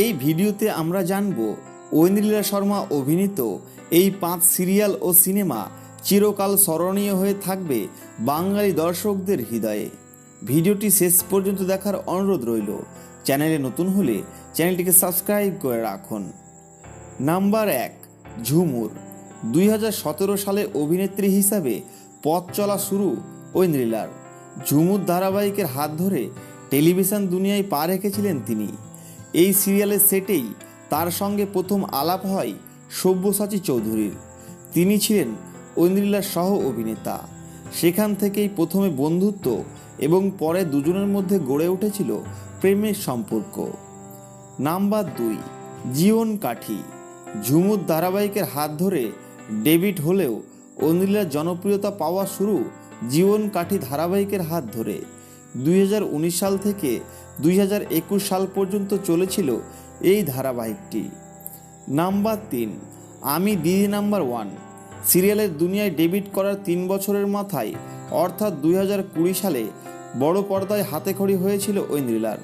এই ভিডিওতে আমরা জানব ঐন্দ্রিলা শর্মা অভিনীত এই পাঁচ সিরিয়াল ও সিনেমা চিরকাল স্মরণীয় হয়ে থাকবে বাঙালি দর্শকদের হৃদয়ে। ভিডিওটি শেষ পর্যন্ত দেখার অনুরোধ রইল। চ্যানেলে নতুন হলে চ্যানেলটিকে সাবস্ক্রাইব করে রাখুন। নাম্বার এক, ঝুমুর। দুই হাজার সতেরো সালে অভিনেত্রী হিসাবে পথ চলা শুরু ঐন্দ্রিলার ঝুমুর ধারাবাহিকের হাত ধরে টেলিভিশন দুনিয়ায় পা রেখেছিলেন তিনি। এই সিরিয়ালের সেটেই তার সঙ্গে প্রথম আলাপ হয় সব্যসাচী চৌধুরীর। তিনি ছিলেন ঐন্দ্রিলার সহ অভিনেতা। সেখান থেকেই প্রথমে বন্ধুত্ব এবং পরে দুজনের মধ্যে গড়ে উঠেছিল প্রেমের সম্পর্ক। নাম্বার দুই, জীবন কাঠি। ঝুমুর ধারাবাহিকের হাত ধরে ডেবিট হলেও অনিলার জনপ্রিয়তা পাওয়া শুরু জীবন কাঠি ধারাবাহিকের হাত ধরে। দুই হাজার উনিশ সাল থেকে দুই হাজার একুশ সাল পর্যন্ত চলেছিল এই ধারাবাহিকটি। নাম্বার তিন, আমি দিদি নাম্বার ওয়ান। সিরিয়ালের দুনিয়ায় ডেবিট করার তিন বছরের মাথায়, অর্থাৎ দুই হাজার কুড়ি সালে বড় পর্দায় হাতেখড়ি হয়েছিল ঐন্দ্রিলার।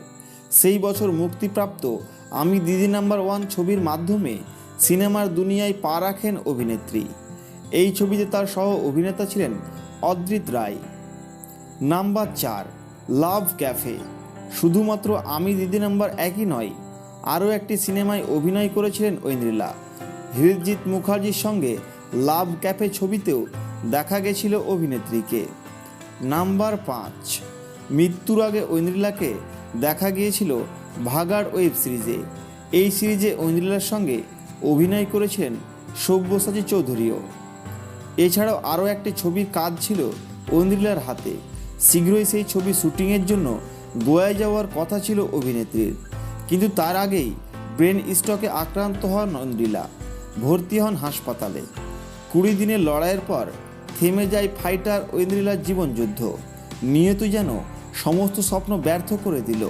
সেই বছর মুক্তিপ্রাপ্ত আমি দিদি নাম্বার ওয়ান ছবির মাধ্যমে সিনেমার দুনিয়ায় পা রাখেন অভিনেত্রী। এই ছবিতে তার সহ অভিনেতা ছিলেন অদ্রিত রায়। নাম্বার চার লাভ ক্যাফে। শুধুমাত্র আমি দিদি নাম্বার একই নয়, আরও একটি সিনেমায় অভিনয় করেছিলেন ঐন্দ্রিলা। হৃদজিৎ মুখার্জির সঙ্গে লাভ ক্যাফে ছবিতেও দেখা গেছিল অভিনেত্রীকে। নাম্বার পাঁচ, মৃত্যুর আগে ঐন্দ্রিলাকে দেখা গিয়েছিল ভাগাড় ওয়েব সিরিজে। এই সিরিজে ঐন্দ্রিলার সঙ্গে অভিনয় করেছেন সব্যসাচী চৌধুরীও। এছাড়াও আরও একটি ছবির কাজ ছিল ঐন্দ্রিলার হাতে। শীঘ্রই সেই ছবি শ্যুটিংয়ের জন্য গোয়ায় যাওয়ার কথা ছিল অভিনেত্রীর। কিন্তু তার আগেই ব্রেন স্ট্রোকে আক্রান্ত হন নন্দ্রিলা ভর্তি হন হাসপাতালে। কুড়ি দিনের লড়াইয়ের পর থেমে যায় ফাইটার ঐন্দ্রিলার জীবনযুদ্ধ। নিয়ত যেন সমস্ত স্বপ্ন ব্যর্থ করে দিল।